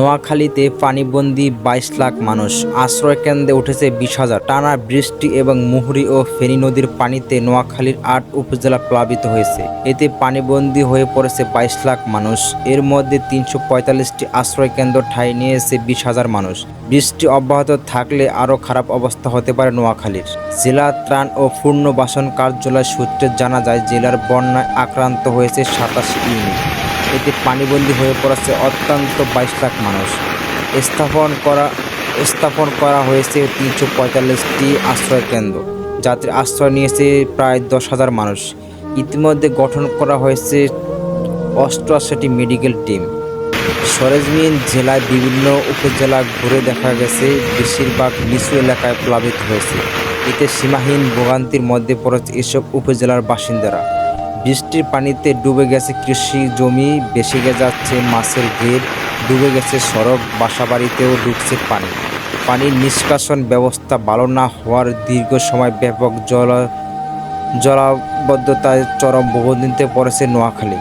নোয়াখালীতে পানিবন্দী বাইশ লাখ মানুষ। আশ্রয় কেন্দ্রে উঠেছে বিশ হাজার। টানা বৃষ্টি এবং মুহুরী ও ফেনী নদীর পানিতে নোয়াখালীর আট উপজেলা প্লাবিত হয়েছে। এতে পানিবন্দী হয়ে পড়েছে বাইশ লাখ মানুষ। এর মধ্যে তিনশো পঁয়তাল্লিশটি আশ্রয় কেন্দ্র ঠাঁই নিয়েছে বিশ হাজার মানুষ। বৃষ্টি অব্যাহত থাকলে আরও খারাপ অবস্থা হতে পারে নোয়াখালীর। জেলা ত্রাণ ও পুনর্বাসন কার্যালয় সূত্রে জানা যায়, জেলার বন্যায় আক্রান্ত হয়েছে সাতাশি ইউনিট। এতে পানিবন্দী হয়ে পড়েছে অত্যন্ত বাইশ লাখ মানুষ। স্থাপন করা স্থাপন করা হয়েছে তিনশো পঁয়তাল্লিশটি আশ্রয় কেন্দ্র। যাদের আশ্রয় নিয়েছে প্রায় দশ হাজার মানুষ। ইতিমধ্যে গঠন করা হয়েছে অষ্টআশিটি মেডিকেল টিম। সরেজমিন জেলায় বিভিন্ন উপজেলা ঘুরে দেখা গেছে, বেশিরভাগ নিচু এলাকায় প্লাবিত হয়েছে। এতে সীমাহীন ভোগান্তির মধ্যে পড়েছে এসব উপজেলার বাসিন্দারা। বৃষ্টির পানিতে ডুবে গেছে কৃষি জমি গে যাচ্ছে মাছের ভিড়, ডুবে গেছে সড়ক, বাসাবাড়িতেও ডুবছে পানি। পানির নিষ্কাশন ব্যবস্থা ভালো না হওয়ার দীর্ঘ সময় ব্যাপক জল, জলাবদ্ধতায় চরম বহুদিনতে পড়েছে নোয়াখালী।